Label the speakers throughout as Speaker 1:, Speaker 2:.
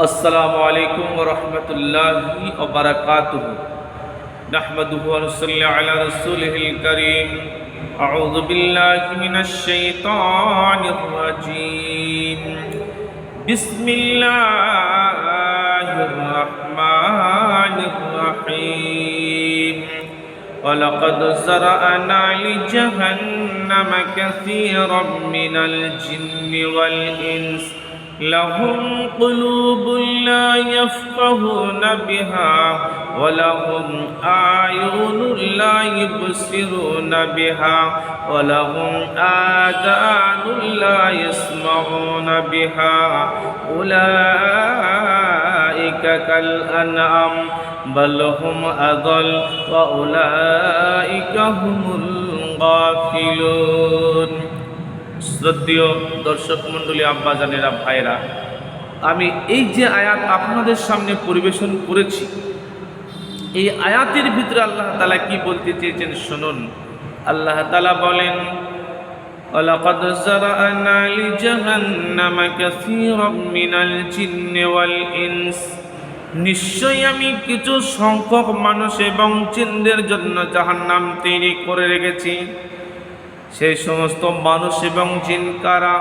Speaker 1: السلام عليكم ورحمة الله وبركاته نحمده ونصلي على رسوله الكريم أعوذ بالله من الشيطان الرجيم بسم الله الرحمن الرحيم ولقد زرأنا لجهنم كثيرا من الجن والإنس لهم قلوب لا يفقهون بها ولهم أعين لا يبصرون بها ولهم آذان لا يسمعون بها أولئك كالأنعام بل هم أضل وأولئك هم الغافلون শ্রদ্ধীয় দর্শক মণ্ডলী আব্বাজানেরা ভাইরা আমি এই যে আয়াত আপনাদের সামনে পরিবেশন করেছি এই আয়াতের ভিতরে আল্লাহ তালা কি বলতে চেয়েছেন শুনুন আল্লাহ তালা বলেন ولقد زرعنا لجهنم كثيرا من الجن والإنس নিশ্চয়ই আমি কিছু সংখ্যক মানুষ এবং চিনদের জন্য জাহান্নাম তৈরি করে রেখেছি সেই সমস্ত মানুষ এবং জিন কারা?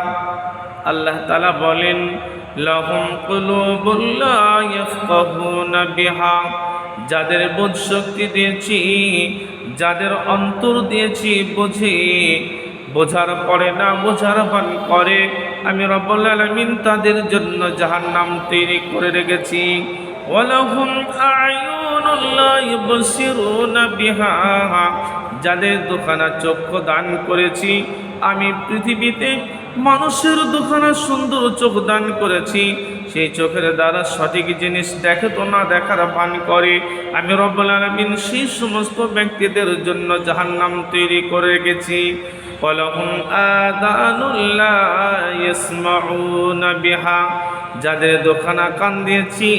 Speaker 1: আল্লাহ তালা বলেন, লহম বিহা। যাদের বোধ শক্তি দিয়েছি, যাদের অন্তর দিয়েছি বুঝি, বোঝার পরে না বোঝার ভান করে। আমি রব্বুল আলামিন তাদের জন্য যাহার নাম তৈরি করে রেখেছি। বিহা। যাদের দোকানা চক্ষু দান করেছি, আমি পৃথিবীতে মানুষের দোকানা সুন্দর চোখ দান করেছি, সেই চোখের দ্বারা সঠিক জিনিস দেখে তো না দেখার পান করে। আমি রব্বুল আলমিন সেই সমস্ত ব্যক্তিদের জন্য জাহান্নাম তৈরি করে গেছি কলহম বিহা। যাদের দোকানা কান দিয়েছি,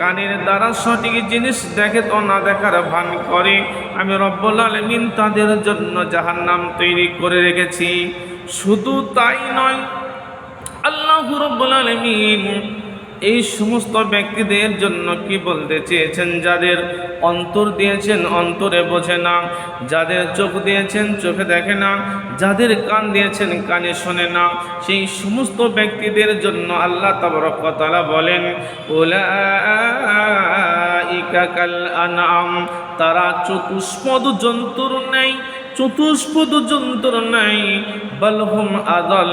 Speaker 1: কানের দ্বারা সঠিক জিনিস দেখে তো না দেখার ভান করে। আমি রব্বুল আলমিন তাদের জন্য যাহার নাম তৈরি করে রেখেছি। শুধু তাই নয়, আল্লাহ রব্বুল আলমিন এই সমস্ত ব্যক্তিদের জন্য কি বলতে চেয়েছেন? যাদের অন্তর দিয়েছেন, অন্তরে বোঝে না। যাদের চোখ দিয়েছেন, চোখে দেখে না। যাদের কান দিয়েছেন, কানে শোনে না। সেই সমস্ত ব্যক্তিদের জন্য আল্লাহ তাবরকতালা বলেন ওলা আনাম তারা চতুষ্পদ জন্তুর নেই, চতুষ্পদ জন্তুর নাই। বলহুম আদল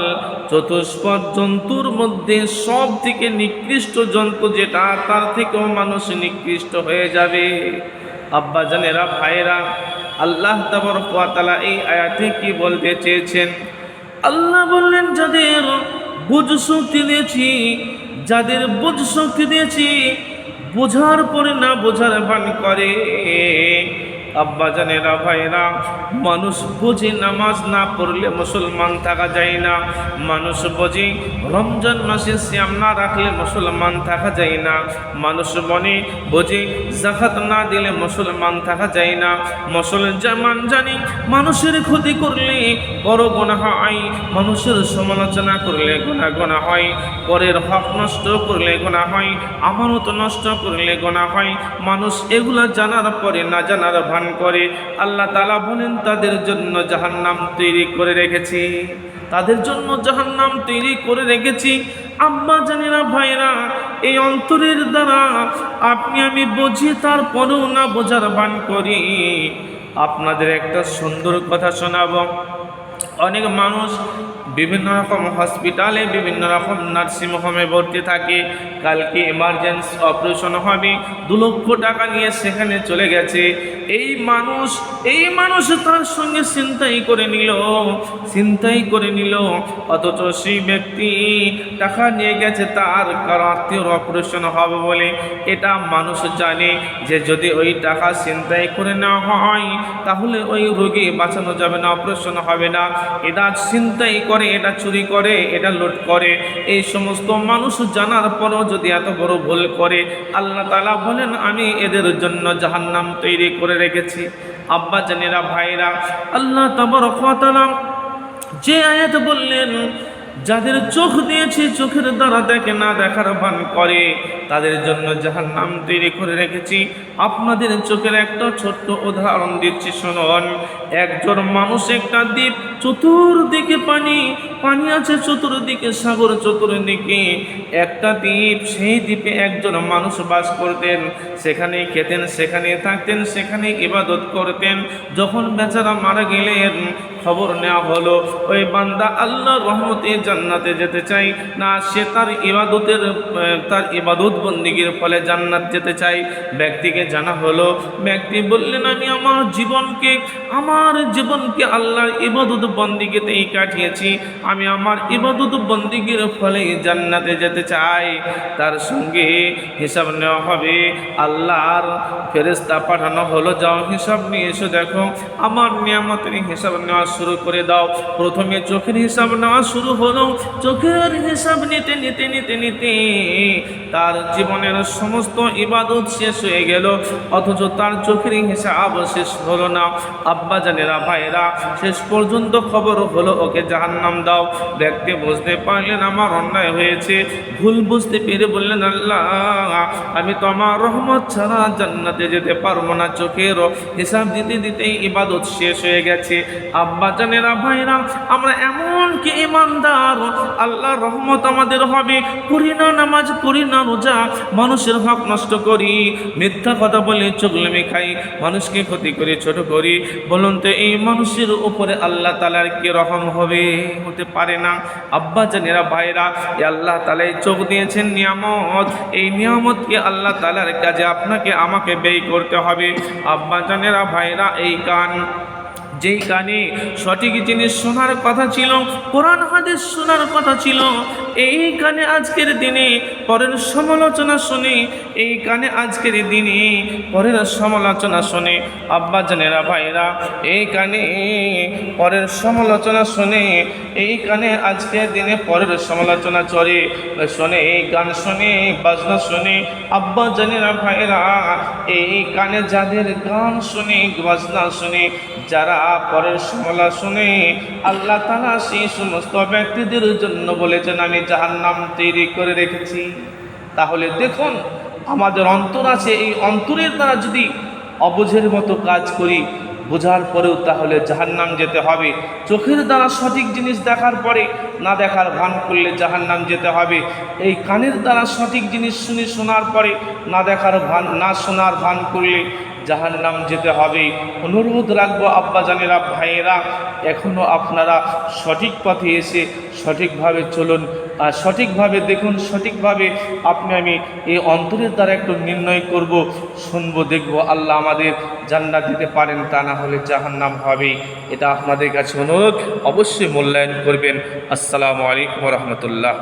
Speaker 1: চতুষ্পদ জন্তুর মধ্যে সব থেকে নিকৃষ্ট জন্তু যেটা, তার থেকেও মানুষ নিকৃষ্ট হয়ে যাবে। আব্বা জানেরা ভাইরা আল্লাহ তালা এই আয়াতে কি বলতে চেয়েছেন? আল্লাহ বললেন, যাদের বুঝ শক্তি দিয়েছি, যাদের বুঝ শক্তি দিয়েছি, বোঝার পরে না বোঝার ভান করে। আব্বা জানেরা ভাইরা, মানুষ বুঝি নামাজ না পড়লে মুসলমান থাকা যায় না। মানুষ বুঝি রমজান মাসে শ্যাম না রাখলে মুসলমান থাকা যায় না। মানুষ বনে বুঝি জাকাত না দিলে মুসলমান থাকা যায় না। মুসলমান জানি, মানুষের ক্ষতি করলে বড় গোনা হয়। মানুষের সমালোচনা করলে গোনা গোনা হয়। পরের হক নষ্ট করলে গোনা হয়। আমানত নষ্ট করলে গোনা হয়। মানুষ এগুলা জানার পরে না জানার ভান করে, আল্লাহ তালা বলেন, তাদের জন্য জাহান্নাম তৈরি করে রেখেছি। তাদের জন্য জাহান্নাম তৈরি করে রেখেছি। আম্মা জানিনা ভাইরা এই অন্তরের দ্বারা আপনি আমি বুঝি, তারপরেও না বোঝার বান করি। আপনাদের একটা সুন্দর কথা শোনাবো। অনেক মানুষ বিভিন্ন রকম হসপিটালে, বিভিন্ন রকম নার্সিং হোমে ভর্তি থাকে। কালকে এমার্জেন্সি অপারেশন হবে। দু লক্ষ টাকা নিয়ে সেখানে চলে গেছে। এই মানুষ এই মানুষ তার সঙ্গে চিন্তাই করে নিল, চিন্তাই করে নিল। অথচ সেই ব্যক্তি টাকা নিয়ে গেছে, তার কারও আত্মীয়র অপারেশন হবে বলে। এটা মানুষ জানে যে যদি ওই টাকা চিন্তাই করে নেওয়া হয়, তাহলে ওই রোগী বাঁচানো যাবে না অপারেশন হবে না। এটা চিন্তাই করে এটা চুরি করে, এটা লুট করে। এই সমস্ত মানুষ জানার পরও যদি এত বড় ভুল করে, আল্লাহ তালা বলেন, আমি এদের জন্য জাহান্নাম তৈরি করে রেখেছি। আব্বা জানেরা ভাইরা আল্লাহ তাবর যে আয়াত বললেন, যাদের চোখ দিয়েছি, চোখের দ্বারা দেখে না দেখার ভান করে, তাদের জন্য যাহার নাম তৈরি করে রেখেছি। আপনাদের চোখের একটা ছোট্ট উদাহরণ দিচ্ছি, শুনুন। একজন মানুষ একটা দ্বীপ, চতুর্দিকে পানি পানি আছে চতুর্দিকে সাগর চতুর্দিকে। একটা দ্বীপ, সেই দ্বীপে একজন মানুষ বাস করতেন সেখানে খেতেন সেখানে থাকতেন সেখানে ইবাদত করতেন। যখন বেচারা মারা গেলেন, খবর নেওয়া হলো, ওই বান্দা আল্লাহর রহমতে জান্নাতে যেতে চাই। না, সে তার ইবাদতের, তার ইবাদত বন্দিগির ফলে জান্নাত যেতে চাই। ব্যক্তিকে জানা হলো, ব্যক্তি বললেন, আমি আমার জীবনকে, আমার জীবনকে আল্লাহর ইবাদত বন্দিগিতেই কাটিয়েছি। আমি আমার ইবাদত বন্দিগির ফলে জান্নাতে যেতে চাই। তার সঙ্গে হিসাব নেওয়া হবে। আল্লাহর ফেরেস্তা পাঠানো হলো। যাও হিসাব নিয়ে এসো, দেখো। আমার নিয়ামতের হিসাব নেওয়া শুরু করে দাও। প্রথমে চোখের হিসাব নেওয়া শুরু হলো। চোখের হিসাব নিতে নিতে নিতে নিতে তার জীবনের সমস্ত ইবাদত শেষ হয়ে গেল। অথচ তার চোখের হিসাব শেষ হলো না। আব্বা জানেরা ভাইরা, শেষ পর্যন্ত খবর হলো ওকে জাহান্নাম দাও। দেখতে বুঝতে পারলেন আমার অন্যায় হয়েছে। ভুল বুঝতে পেরে বললেন, আল্লাহ, আমি তো আমার রহমত ছাড়া জান্নাতে যেতে পারব না চোখের হিসাব দিতে দিতেই ইবাদত শেষ হয়ে গেছে। আব্বা জানেরা ভাইরা, আমরা এমন কি ইমানদার? আল্লাহ রহমত আমাদের হবে। করি না নামাজ, করি না রোজা। মানুষের হক নষ্ট করি। মিথ্যা কথা বলে চোখলেমি খাই। মানুষকে ক্ষতি করে ছোট করি। বলুন তো এই মানুষের উপরে আল্লাহ তালার কি রকম হবে? হতে পারে না। আব্বা জানেরা ভাইরা এ আল্লাহ তালাই চোখ দিয়েছেন নিয়ামত। এই নিয়ামতকে আল্লাহ তালার কাজে আপনাকে আমাকে ব্যয় করতে হবে? আব্বা জানেরা ভাইরা এই কান যেই কানে সঠিক জিনিস শোনার কথা ছিল, কোরআন হাদিস শোনার কথা ছিল, এই কানে আজকের দিনে পরের সমালোচনা শুনে, এই কানে আজকের দিনে পরের সমালোচনা শুনে, আব্বা জানেরা ভাইরা, এই কানে পরের সমালোচনা শুনে, এই কানে আজকের দিনে পরের সমালোচনা চলে, শোনে, এই গান শুনে, বাজনা শুনে, আব্বা জানেরা ভাইরা, এই কানে যাদের গান শুনে, বাজনা শুনে, যারা পরের সমলা শুনে আল্লাহ তালা সেই সমস্ত ব্যক্তিদের জন্য বলেছেন, আমি যাহার নাম তৈরি করে রেখেছি। তাহলে দেখুন, আমাদের অন্তর আছে, এই অন্তরের দ্বারা যদি অবুঝের মতো কাজ করি, বোঝার পরেও তাহলে জাহান্নাম যেতে হবে। চোখের দ্বারা সঠিক জিনিস দেখার পরে না দেখার ভান করলে জাহান্নাম যেতে হবে। এই কানের দ্বারা সঠিক জিনিস শুনে শোনার পরে না দেখার ভান, না শোনার ভান করলে জাহান নাম যেতে হবে। অনুরোধ রাখব আব্বাজানেরা ভাইয়েরা এখনও আপনারা সঠিক পথে এসে সঠিকভাবে চলুন। আর সঠিকভাবে দেখুন, সঠিকভাবে আপনি, আমি এই অন্তরের দ্বারা একটু নির্ণয় করব, শুনব, দেখব আল্লাহ আমাদের জান্নাত দিতে পারেন তা না হলে জাহান নাম হবে এটা আপনাদের কাছে অনুরোধ, অবশ্যই মূল্যায়ন করবেন। আসসালামু আলাইকুম রহমতুল্লাহ।